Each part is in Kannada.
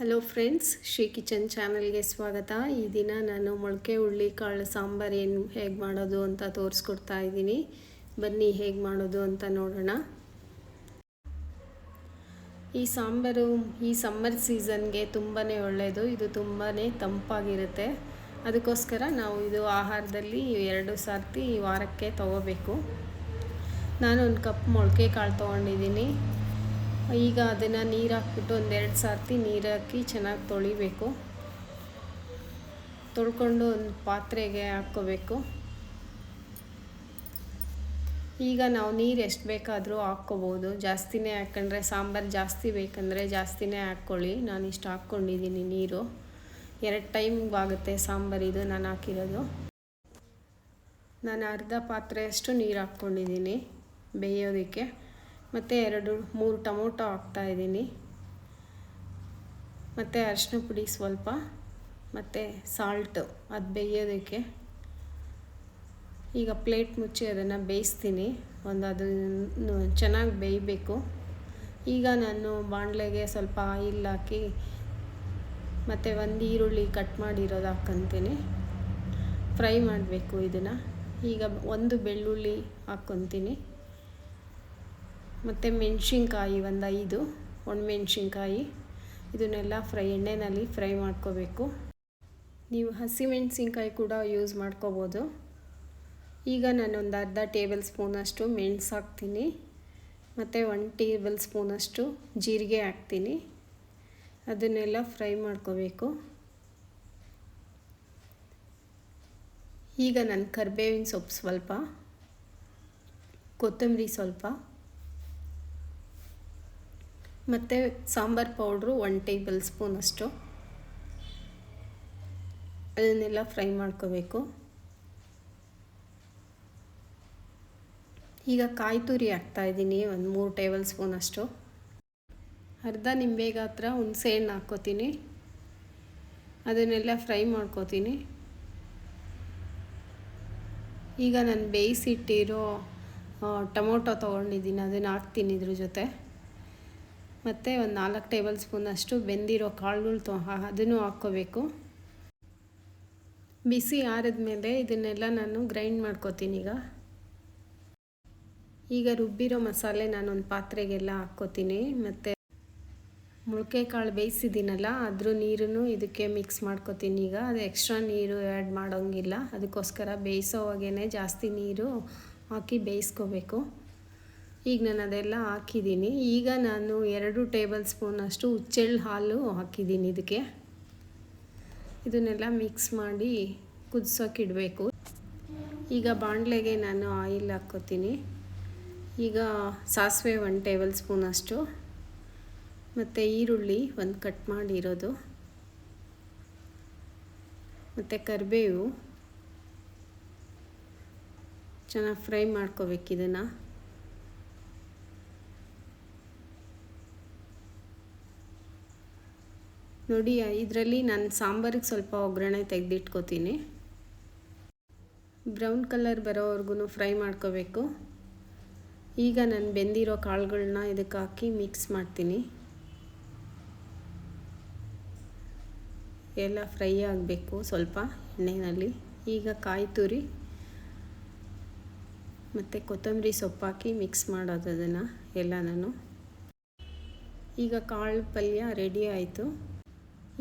ಹಲೋ ಫ್ರೆಂಡ್ಸ್ ಶ್ರೀ ಕಿಚನ್ ಚಾನಲ್ಗೆ ಸ್ವಾಗತ. ಈ ದಿನ ನಾನು ಮೊಳಕೆ ಹುಳ್ಳಿ ಕಾಳು ಸಾಂಬಾರು ಏನು ಹೇಗೆ ಮಾಡೋದು ಅಂತ ತೋರಿಸ್ಕೊಡ್ತಾ ಇದ್ದೀನಿ. ಬನ್ನಿ ಹೇಗೆ ಮಾಡೋದು ಅಂತ ನೋಡೋಣ. ಈ ಸಾಂಬಾರು ಈ ಸಮ್ಮರ್ ಸೀಸನ್ಗೆ ತುಂಬಾ ಒಳ್ಳೆಯದು ಇದು ತುಂಬಾ ತಂಪಾಗಿರುತ್ತೆ. ಅದಕ್ಕೋಸ್ಕರ ನಾವು ಇದು ಆಹಾರದಲ್ಲಿ ಎರಡು ಸರ್ತಿ ವಾರಕ್ಕೆ ತೊಗೋಬೇಕು. ನಾನು ಒಂದು ಕಪ್ ಮೊಳಕೆ ಕಾಳು ತೊಗೊಂಡಿದ್ದೀನಿ. ಈಗ ಅದನ್ನು ನೀರು ಹಾಕ್ಬಿಟ್ಟು ಒಂದೆರಡು ಸರ್ತಿ ನೀರು ಹಾಕಿ ಚೆನ್ನಾಗಿ ತೊಳಿಬೇಕು. ತೊಳ್ಕೊಂಡು ಒಂದು ಪಾತ್ರೆಗೆ ಹಾಕ್ಕೋಬೇಕು. ಈಗ ನಾವು ನೀರು ಎಷ್ಟು ಬೇಕಾದರೂ ಹಾಕ್ಕೋಬೋದು. ಜಾಸ್ತಿನೇ ಹಾಕ್ಕೊಂಡ್ರೆ ಸಾಂಬಾರು ಜಾಸ್ತಿ ಬೇಕಂದರೆ ಜಾಸ್ತಿನೇ ಹಾಕ್ಕೊಳ್ಳಿ. ನಾನು ಇಷ್ಟು ಹಾಕ್ಕೊಂಡಿದ್ದೀನಿ ನೀರು. ಎರಡು ಟೈಮ್ಗೆ ಆಗುತ್ತೆ ಸಾಂಬಾರು ಇದು ನಾನು ಹಾಕಿರೋದು. ನಾನು ಅರ್ಧ ಪಾತ್ರೆಯಷ್ಟು ನೀರು ಹಾಕ್ಕೊಂಡಿದ್ದೀನಿ ಬೇಯೋದಕ್ಕೆ. ಮತ್ತು ಎರಡು, ಮೂರು ಟೊಮೊಟೊ ಹಾಕ್ತಾಯಿದ್ದೀನಿ ಮತ್ತು ಅರಿಶಿನ ಪುಡಿ ಸ್ವಲ್ಪ, ಮತ್ತು ಸಾಲ್ಟು ಅದು ಬೇಯೋದಕ್ಕೆ. ಈಗ ಪ್ಲೇಟ್ ಮುಚ್ಚಿ ಅದನ್ನು ಬೇಯಿಸ್ತೀನಿ. ಒಂದು ಅದನ್ನು ಚೆನ್ನಾಗಿ ಬೇಯಬೇಕು. ಈಗ ನಾನು ಬಾಣಲೆಗೆ ಸ್ವಲ್ಪ ಆಯಿಲ್ ಹಾಕಿ, ಮತ್ತು ಒಂದು ಈರುಳ್ಳಿ ಕಟ್ ಮಾಡಿರೋದು ಹಾಕ್ಕೊತೀನಿ ಫ್ರೈ ಮಾಡಬೇಕು ಇದನ್ನು. ಈಗ ಒಂದು ಬೆಳ್ಳುಳ್ಳಿ ಹಾಕ್ಕೊತೀನಿ ಮತ್ತು ಮೆಣಸಿನ್ಕಾಯಿ ಒಂದು ಐದು ಒಣಮೆಣ್ಸಿನ್ಕಾಯಿ ಇದನ್ನೆಲ್ಲ ಫ್ರೈ ಎಣ್ಣೆಯಲ್ಲಿ ಫ್ರೈ ಮಾಡ್ಕೋಬೇಕು. ನೀವು ಹಸಿಮೆಣ್ಸಿನ್ಕಾಯಿ ಕೂಡ ಯೂಸ್ ಮಾಡ್ಕೋಬೋದು. ಈಗ ನಾನೊಂದು ಅರ್ಧ ಟೇಬಲ್ ಸ್ಪೂನಷ್ಟು ಮೆಣಸು ಹಾಕ್ತೀನಿ. ಮತ್ತು ಒನ್ ಟೇಬಲ್ ಸ್ಪೂನಷ್ಟು ಜೀರಿಗೆ ಹಾಕ್ತೀನಿ. ಅದನ್ನೆಲ್ಲ ಫ್ರೈ ಮಾಡ್ಕೋಬೇಕು. ಈಗ ನಾನು ಕರಿಬೇವಿನ ಸೊಪ್ಪು ಸ್ವಲ್ಪ, ಕೊತ್ತಂಬರಿ ಸ್ವಲ್ಪ. ಮತ್ತು sambar powder one tablespoon ಅಷ್ಟು. ಅದನ್ನೆಲ್ಲ ಫ್ರೈ ಮಾಡ್ಕೋಬೇಕು. ಈಗ ಕಾಯಿ ತುರಿ ಹಾಕ್ತಾಯಿದ್ದೀನಿ ಒಂದು ಮೂರು ಟೇಬಲ್ ಸ್ಪೂನ್ ಅಷ್ಟು. ಅರ್ಧ ನಿಂಬೆ ಗಾತ್ರ ಹುಣಸೆ ಹಣ್ಣು ಹಾಕ್ಕೋತೀನಿ. ಅದನ್ನೆಲ್ಲ ಫ್ರೈ ಮಾಡ್ಕೋತೀನಿ. ಈಗ ನಾನು ಬೇಯಿಸಿಟ್ಟಿರೋ ಟೊಮೊಟೊ ತೊಗೊಂಡಿದ್ದೀನಿ, ಅದನ್ನು ಹಾಕ್ತೀನಿ ಇದ್ರ ಜೊತೆ. ಮತ್ತು ಒಂದು ನಾಲ್ಕು ಟೇಬಲ್ ಸ್ಪೂನಷ್ಟು ಬೆಂದಿರೋ ಕಾಳುಗಳು ತೊ ಅದನ್ನು ಹಾಕ್ಕೋಬೇಕು. ಬಿಸಿ ಆರಿದ ಮೇಲೆ ಇದನ್ನೆಲ್ಲ ನಾನು ಗ್ರೈಂಡ್ ಮಾಡ್ಕೋತೀನಿ ಈಗ. ಈಗ ರುಬ್ಬಿರೋ ಮಸಾಲೆ ನಾನೊಂದು ಪಾತ್ರೆಗೆಲ್ಲ ಹಾಕ್ಕೋತೀನಿ. ಮತ್ತು ಮೊಳಕೆ ಕಾಳು ಬೇಯಿಸಿದ್ದೀನಲ್ಲ, ಅದ್ರ ನೀರನ್ನು ಇದಕ್ಕೆ ಮಿಕ್ಸ್ ಮಾಡ್ಕೋತೀನಿ ಈಗ. ಅದು ಎಕ್ಸ್ಟ್ರಾ ನೀರು ಆ್ಯಡ್ ಮಾಡೋಂಗಿಲ್ಲ. ಅದಕ್ಕೋಸ್ಕರ ಬೇಯಿಸೋವಾಗೇ ಜಾಸ್ತಿ ನೀರು ಹಾಕಿ ಬೇಯಿಸ್ಕೋಬೇಕು. ಈಗ ನಾನು ಅದೆಲ್ಲ ಹಾಕಿದ್ದೀನಿ. ಈಗ ನಾನು ಎರಡು ಟೇಬಲ್ ಸ್ಪೂನಷ್ಟು ಹುಚ್ಚೆಳ್ಳು ಹಾಲು ಹಾಕಿದ್ದೀನಿ ಇದಕ್ಕೆ. ಇದನ್ನೆಲ್ಲ ಮಿಕ್ಸ್ ಮಾಡಿ ಕುದಿಸೋಕ್ಕಿಡಬೇಕು ಈಗ ಬಾಣಲೆಗೆ ನಾನು ಆಯಿಲ್ ಹಾಕ್ಕೋತೀನಿ. ಈಗ ಸಾಸಿವೆ ಒನ್ ಟೇಬಲ್ ಸ್ಪೂನಷ್ಟು ಮತ್ತು ಈರುಳ್ಳಿ ಒಂದು ಕಟ್ ಮಾಡಿರೋದು. ಮತ್ತು ಕರಿಬೇವು. ಚೆನ್ನಾಗಿ ಫ್ರೈ ಮಾಡ್ಕೋಬೇಕು ಇದನ್ನು. ನೋಡಿ, ಇದರಲ್ಲಿ ನಾನು ಸಾಂಬಾರಿಗೆ ಸ್ವಲ್ಪ ಒಗ್ಗರಣೆ ತೆಗೆದಿಟ್ಕೋತೀನಿ. ಬ್ರೌನ್ ಕಲರ್ ಬರೋವರೆಗೂ ಫ್ರೈ ಮಾಡ್ಕೋಬೇಕು. ಈಗ ನಾನು ಬೆಂದಿರೋ ಕಾಳುಗಳನ್ನ ಇದಕ್ಕೆ ಹಾಕಿ ಮಿಕ್ಸ್ ಮಾಡ್ತೀನಿ. ಎಲ್ಲ ಫ್ರೈ ಆಗಬೇಕು ಸ್ವಲ್ಪ ಎಣ್ಣೆಯಲ್ಲಿ ಈಗ ಕಾಯಿ ತುರಿ ಮತ್ತು ಕೊತ್ತಂಬರಿ ಸೊಪ್ಪು ಹಾಕಿ ಮಿಕ್ಸ್ ಮಾಡೋದು ಅದನ್ನು ಎಲ್ಲ ನಾನು. ಈಗ ಕಾಳು ಪಲ್ಯ ರೆಡಿ ಆಯಿತು.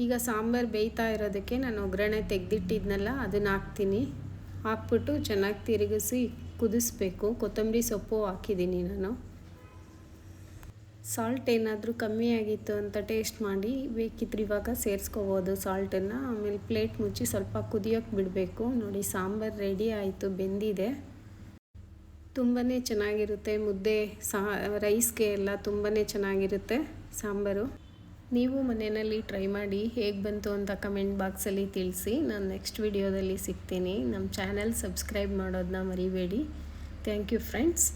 ಈಗ ಸಾಂಬಾರು ಬೇಯ್ತಾ ಇರೋದಕ್ಕೆ ನಾನು ಒಗ್ಗರಣೆ ತೆಗೆದಿಟ್ಟಿದ್ನಲ್ಲ, ಅದನ್ನು ಹಾಕ್ತೀನಿ. ಹಾಕ್ಬಿಟ್ಟು ಚೆನ್ನಾಗಿ ತಿರುಗಿಸಿ ಕುದಿಸ್ಬೇಕು. ಕೊತ್ತಂಬರಿ ಸೊಪ್ಪು ಹಾಕಿದ್ದೀನಿ ನಾನು. ಸಾಲ್ಟ್ ಏನಾದರೂ ಕಮ್ಮಿ ಆಗಿತ್ತು ಅಂತ ಟೇಸ್ಟ್ ಮಾಡಿ ಬೇಕಿದ್ರೆ ಇವಾಗ ಸೇರಿಸ್ಕೋಬೋದು ಸಾಲ್ಟನ್ನು ಆಮೇಲೆ ಪ್ಲೇಟ್ ಮುಚ್ಚಿ ಸ್ವಲ್ಪ ಕುದಿಯೋಕ್ಕೆ ಬಿಡಬೇಕು. ನೋಡಿ, ಸಾಂಬಾರು ರೆಡಿ ಆಯಿತು, ಬೆಂದಿದೆ. ತುಂಬಾ ಚೆನ್ನಾಗಿರುತ್ತೆ ಮುದ್ದೆ, ಸಾ ರೈಸ್ಗೆ ಎಲ್ಲ ತುಂಬಾ ಚೆನ್ನಾಗಿರುತ್ತೆ ಸಾಂಬಾರು. ನೀವು ಮನೆಯಲ್ಲಿ ಟ್ರೈ ಮಾಡಿ ಹೇಗೆ ಬಂತು ಅಂತ ಕಮೆಂಟ್ ಬಾಕ್ಸಲ್ಲಿ ತಿಳಿಸಿ. ನಾನು ನೆಕ್ಸ್ಟ್ ವಿಡಿಯೋದಲ್ಲಿ ಸಿಗ್ತೀನಿ. ನಮ್ಮ ಚಾನೆಲ್ ಸಬ್ಸ್ಕ್ರೈಬ್ ಮಾಡೋದನ್ನ ಮರಿಬೇಡಿ. Thank you friends